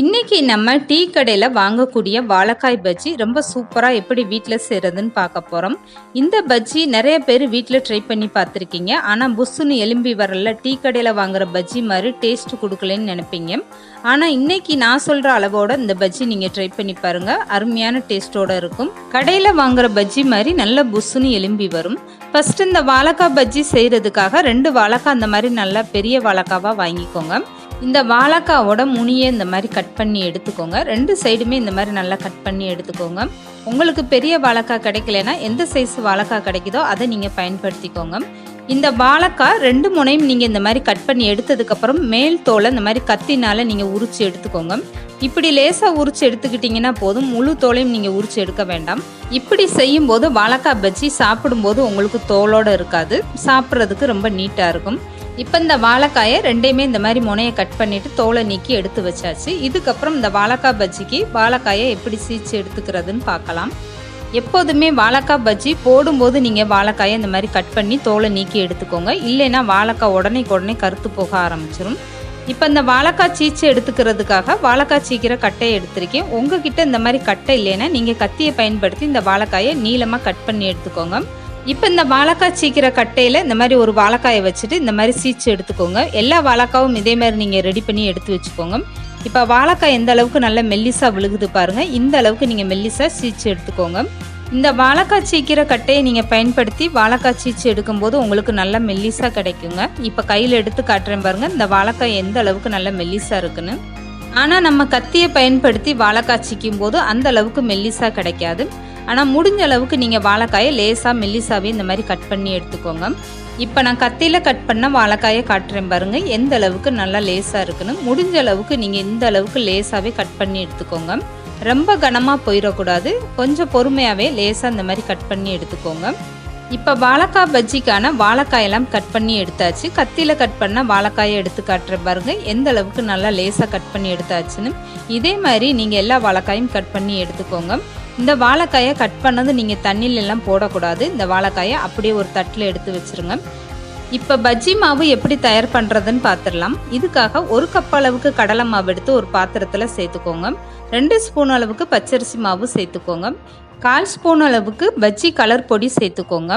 இன்னைக்கு நம்ம டீ கடையில் வாங்கக்கூடிய வாழைக்காய் பஜ்ஜி ரொம்ப சூப்பராக எப்படி வீட்டில் செய்கிறதுன்னு பார்க்க போகிறோம் இந்த பஜ்ஜி நிறைய பேர் வீட்டில் ட்ரை பண்ணி பார்த்துருக்கீங்க. ஆனால் புஸ்ஸுன்னு எலும்பி வரல டீ கடையில் வாங்குற பஜ்ஜி மாதிரி டேஸ்ட் கொடுக்கலன்னு நினைப்பீங்க. ஆனால் இன்னைக்கு நான் சொல்கிற அளவோட இந்த பஜ்ஜி நீங்கள் ட்ரை பண்ணி பாருங்கள் அருமையான டேஸ்ட்டோடு இருக்கும். கடையில் வாங்குற பஜ்ஜி மாதிரி நல்ல புஸ்ஸுன்னு எலும்பி வரும். ஃபஸ்ட்டு இந்த வாழைக்காய் பஜ்ஜி செய்கிறதுக்காக ரெண்டு வாழைக்காய் அந்த மாதிரி நல்லா பெரிய வாழைக்காவாக வாங்கிக்கோங்க. இந்த வாழைக்காவோட முனியை இந்த மாதிரி கட் பண்ணி எடுத்துக்கோங்க. ரெண்டு சைடுமே இந்த மாதிரி நல்லா கட் பண்ணி எடுத்துக்கோங்க. உங்களுக்கு பெரிய வாழைக்காய் கிடைக்கலனா எந்த சைஸ் வாழைக்காய் கிடைக்குதோ அதை நீங்கள் பயன்படுத்திக்கோங்க. இந்த வாழைக்காய் ரெண்டு முனையும் நீங்கள் இந்த மாதிரி கட் பண்ணி எடுத்ததுக்கப்புறம் மேல் தோலை இந்த மாதிரி கத்தினால நீங்கள் உரிச்சு எடுத்துக்கோங்க. இப்படி லேசாக உரிச்சு எடுத்துக்கிட்டிங்கன்னா போதும். முழு தோலையும் நீங்கள் உரிச்சு எடுக்க வேண்டாம். இப்படி செய்யும்போது வாழைக்காய் பஜ்ஜி சாப்பிடும்போது உங்களுக்கு தோலோடு இருக்காது. சாப்பிட்றதுக்கு ரொம்ப நீட்டாக இருக்கும். இப்போ இந்த வாழைக்காயை ரெண்டையுமே இந்த மாதிரி முனையை கட் பண்ணிவிட்டு தோலை நீக்கி எடுத்து வச்சாச்சு. இதுக்கப்புறம் இந்த வாழைக்காய் பஜ்ஜிக்கு வாழைக்காயை எப்படி சீச்சு எடுத்துக்கிறதுன்னு பார்க்கலாம். எப்போதுமே வாழைக்காய் பஜ்ஜி போடும்போது நீங்கள் வாழைக்காயை இந்த மாதிரி கட் பண்ணி தோலை நீக்கி எடுத்துக்கோங்க. இல்லைன்னா வாழைக்காய் உடனே உடனே கருத்து போக ஆரம்பிச்சிடும் இப்போ இந்த வாழைக்காய் சீச்சு எடுத்துக்கிறதுக்காக வாழைக்காய் சீக்கிர கட்டையை எடுத்திருக்கேன். உங்ககிட்ட இந்த மாதிரி கட்டை இல்லைன்னா நீங்கள் கத்தியை பயன்படுத்தி இந்த வாழைக்காயை நீளமாக கட் பண்ணி எடுத்துக்கோங்க. இப்போ இந்த வாழைக்காய் சீக்கிர கட்டையில் இந்த மாதிரி ஒரு வாழைக்காயை வச்சுட்டு இந்த மாதிரி சீச்சு எடுத்துக்கோங்க. எல்லா வாழைக்காவும் இதே மாதிரி நீங்கள் ரெடி பண்ணி எடுத்து வச்சுக்கோங்க. இப்போ வாழைக்காய் எந்த அளவுக்கு நல்ல மெல்லிசாக விழுகுது பாருங்கள் இந்த அளவுக்கு நீங்கள் மெல்லிசாக சீச்சு எடுத்துக்கோங்க. இந்த வாழைக்காய் சீக்கிர கட்டையை நீங்கள் பயன்படுத்தி வாழைக்காய் சீச்சு எடுக்கும்போது உங்களுக்கு நல்ல மெல்லிசாக கிடைக்குங்க. இப்போ கையில் எடுத்து காட்டுறேன் பாருங்கள் இந்த வாழைக்காய் எந்த அளவுக்கு நல்ல மெல்லிசாக இருக்குன்னு. ஆனால் நம்ம கத்தியை பயன்படுத்தி வாழைக்காய் சீக்கும் போது அந்த அளவுக்கு மெல்லிசாக கிடைக்காது. ஆனால் முடிஞ்ச அளவுக்கு நீங்கள் வாழைக்காயை லேசாக மெல்லிசாவே இந்த மாதிரி கட் பண்ணி எடுத்துக்கோங்க. இப்போ நான் கத்தியில் கட் பண்ண வாழைக்காயை காட்டுறேன் பாருங்கள் எந்த அளவுக்கு நல்லா லேசாக இருக்குன்னு. முடிஞ்ச அளவுக்கு நீங்கள் இந்த அளவுக்கு லேசாகவே கட் பண்ணி எடுத்துக்கோங்க. ரொம்ப கனமாக போயிடக்கூடாது கொஞ்சம் பொறுமையாகவே லேசாக இந்த மாதிரி கட் பண்ணி எடுத்துக்கோங்க. இப்போ வாழைக்காய் பஜ்ஜிக்கான வாழைக்காயெல்லாம் கட் பண்ணி எடுத்தாச்சு. கத்தியில் கட் பண்ண வாழைக்காயை எடுத்து காட்டுற பாருங்க. எந்த அளவுக்கு நல்லா லேசாக கட் பண்ணி எடுத்தாச்சுன்னு. இதே மாதிரி நீங்கள் எல்லா வாழைக்காயும் கட் பண்ணி எடுத்துக்கோங்க. இந்த வாழைக்காயை கட் பண்ணது நீங்கள் தண்ணியில எல்லாம் போடக்கூடாது. இந்த வாழைக்காயை அப்படியே ஒரு தட்டில் எடுத்து வச்சுருங்க. இப்போ பஜ்ஜி மாவு எப்படி தயார் பண்ணுறதுன்னு பார்த்துடலாம் இதுக்காக ஒரு கப் அளவுக்கு கடலை மாவு எடுத்து ஒரு பாத்திரத்தில் சேர்த்துக்கோங்க. ரெண்டு ஸ்பூன் அளவுக்கு பச்சரிசி மாவு சேர்த்துக்கோங்க. கால் ஸ்பூன் அளவுக்கு பஜ்ஜி கலர் பொடி சேர்த்துக்கோங்க.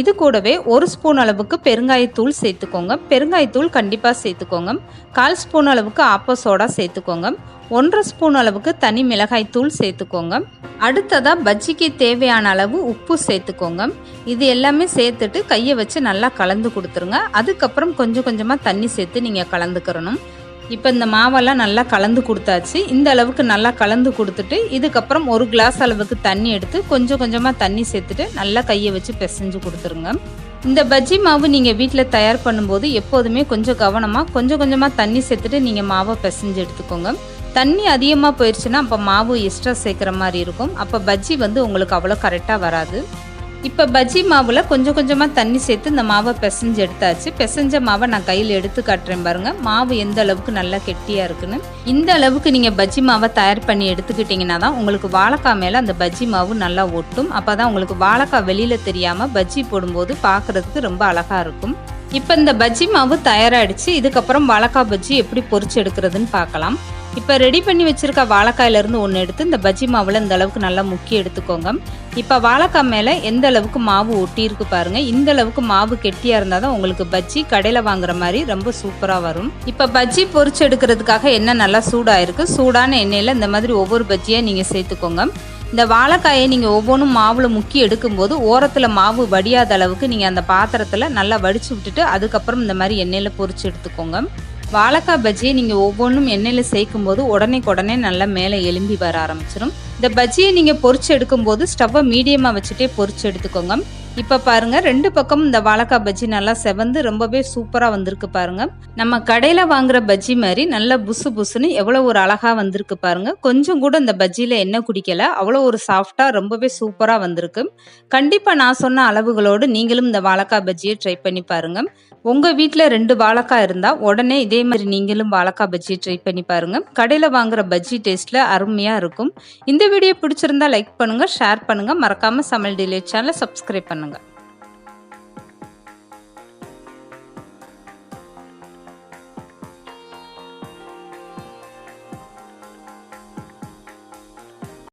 இது கூடவே ஒரு ஸ்பூன் அளவுக்கு பெருங்காயத்தூள் சேர்த்துக்கோங்க. பெருங்காயத்தூள் கண்டிப்பாக சேர்த்துக்கோங்க. கால் ஸ்பூன் அளவுக்கு ஆப்போ சோடா சேர்த்துக்கோங்க. ஒன்றரை ஸ்பூன் அளவுக்கு தனி மிளகாய் தூள் சேர்த்துக்கோங்க. அடுத்ததாக பஜ்ஜிக்கு தேவையான அளவு உப்பு சேர்த்துக்கோங்க. இது எல்லாமே சேர்த்துட்டு கையை வச்சு நல்லா கலந்து கொடுத்துருங்க. அதுக்கப்புறம் கொஞ்சம் கொஞ்சமாக தண்ணி சேர்த்து நீங்கள் கலந்துக்கிறணும். இப்போ இந்த மாவெல்லாம் நல்லா கலந்து கொடுத்தாச்சு. இந்த அளவுக்கு நல்லா கலந்து கொடுத்துட்டு இதுக்கப்புறம் ஒரு கிளாஸ் அளவுக்கு தண்ணி எடுத்து கொஞ்சம் கொஞ்சமாக தண்ணி சேர்த்துட்டு நல்லா கையை வச்சு பிசைஞ்சு கொடுத்துருங்க. இந்த பஜ்ஜி மாவு நீங்கள் வீட்டில் தயார் பண்ணும்போது எப்போதுமே கொஞ்சம் கவனமாக கொஞ்சம் கொஞ்சமாக தண்ணி சேர்த்துட்டு நீங்கள் மாவை பிசைஞ்சு எடுத்துக்கோங்க. தண்ணி அதிகமாக போயிடுச்சுன்னா அப்போ மாவு எக்ஸ்ட்ரா சேர்க்குற மாதிரி இருக்கும். அப்போ பஜ்ஜி வந்து உங்களுக்கு அவ்வளோ கரெக்டாக வராது. இப்போ பஜ்ஜி மாவில் கொஞ்சம் கொஞ்சமாக தண்ணி சேர்த்து இந்த மாவை பிசைஞ்சு எடுத்தாச்சு. பிசைஞ்ச மாவை நான் கையில் எடுத்து காட்டுறேன் பாருங்கள் மாவு எந்த அளவுக்கு நல்லா கெட்டியாக இருக்குன்னு. இந்த அளவுக்கு நீங்கள் பஜ்ஜி மாவை தயார் பண்ணி எடுத்துக்கிட்டிங்கன்னா தான் உங்களுக்கு வாழைக்காய் மேலே அந்த பஜ்ஜி மாவு நல்லா ஒட்டும். அப்போ தான் உங்களுக்கு வாழைக்காய் வெளியில் தெரியாமல் பஜ்ஜி போடும்போது பார்க்குறதுக்கு ரொம்ப அழகாக இருக்கும். இப்போ இந்த பஜ்ஜி மாவு தயாராகிடுச்சு இதுக்கப்புறம் வாழைக்காய் பஜ்ஜி எப்படி பொறிச்சு எடுக்கிறதுன்னு பார்க்கலாம். இப்போ ரெடி பண்ணி வச்சிருக்க வாழைக்காயிலேருந்து ஒன்று எடுத்து இந்த பஜ்ஜி மாவில் இந்த அளவுக்கு நல்லா முக்கி எடுத்துக்கோங்க. இப்போ வாழைக்காய் மேலே எந்த அளவுக்கு மாவு ஒட்டியிருக்கு பாருங்கள் இந்த அளவுக்கு மாவு கெட்டியாக இருந்தால் தான் உங்களுக்கு பஜ்ஜி கடையில் வாங்குற மாதிரி ரொம்ப சூப்பராக வரும். இப்போ பஜ்ஜி பொறிச்சு எடுக்கிறதுக்காக எண்ணெய் நல்லா சூடாக இருக்குது சூடான எண்ணெயில் இந்த மாதிரி ஒவ்வொரு பஜ்ஜியாக நீங்கள் சேர்த்துக்கோங்க. இந்த வாழைக்காயை நீங்கள் ஒவ்வொன்றும் மாவில் முக்கி எடுக்கும்போது ஓரத்தில் மாவு வடியாத அளவுக்கு நீங்கள் அந்த பாத்திரத்தில் நல்லா வடித்து விட்டுட்டு அதுக்கப்புறம் இந்த மாதிரி எண்ணெயில் பொறிச்சு எடுத்துக்கோங்க. வாழைக்காய் பஜ்ஜியை நீங்கள் ஒவ்வொன்றும் எண்ணெயில் சேர்க்கும் போது உடனே உடனே நல்லா மேலே எலும்பி வர ஆரம்பிச்சிடும் இந்த பஜ்ஜியை நீங்கள் பொறிச்சு எடுக்கும்போது ஸ்டவ்வை மீடியமாக வச்சுட்டே பொரிச்சு எடுத்துக்கோங்க. இப்போ பாருங்க ரெண்டு பக்கம் இந்த வாழைக்காய் பஜ்ஜி நல்லா செவந்து ரொம்பவே சூப்பராக வந்திருக்கு பாருங்க. நம்ம கடையில் வாங்குற பஜ்ஜி மாதிரி நல்லா புசு புசுன்னு எவ்வளோ ஒரு அழகாக வந்திருக்கு பாருங்க. கொஞ்சம் கூட இந்த பஜ்ஜியில் எண்ணெய் குடிக்கல. அவ்வளோ ஒரு சாஃப்டாக ரொம்பவே சூப்பராக வந்திருக்கு. கண்டிப்பாக நான் சொன்ன அளவுகளோடு நீங்களும் இந்த வாழைக்காய் பஜ்ஜியை ட்ரை பண்ணி பாருங்கள் உங்கள் வீட்டில் ரெண்டு வாழைக்காய் இருந்தால் உடனே இதே மாதிரி நீங்களும் வாழைக்காய் பஜ்ஜி ட்ரை பண்ணி பாருங்க. கடையில் வாங்குற பஜ்ஜி டேஸ்ட்டில் அருமையாக இருக்கும். இந்த வீடியோ பிடிச்சிருந்தா லைக் பண்ணுங்கள் ஷேர் பண்ணுங்கள் மறக்காமல் சமையல் டிலே சேனலை சப்ஸ்கிரைப் பண்ணுங்கள்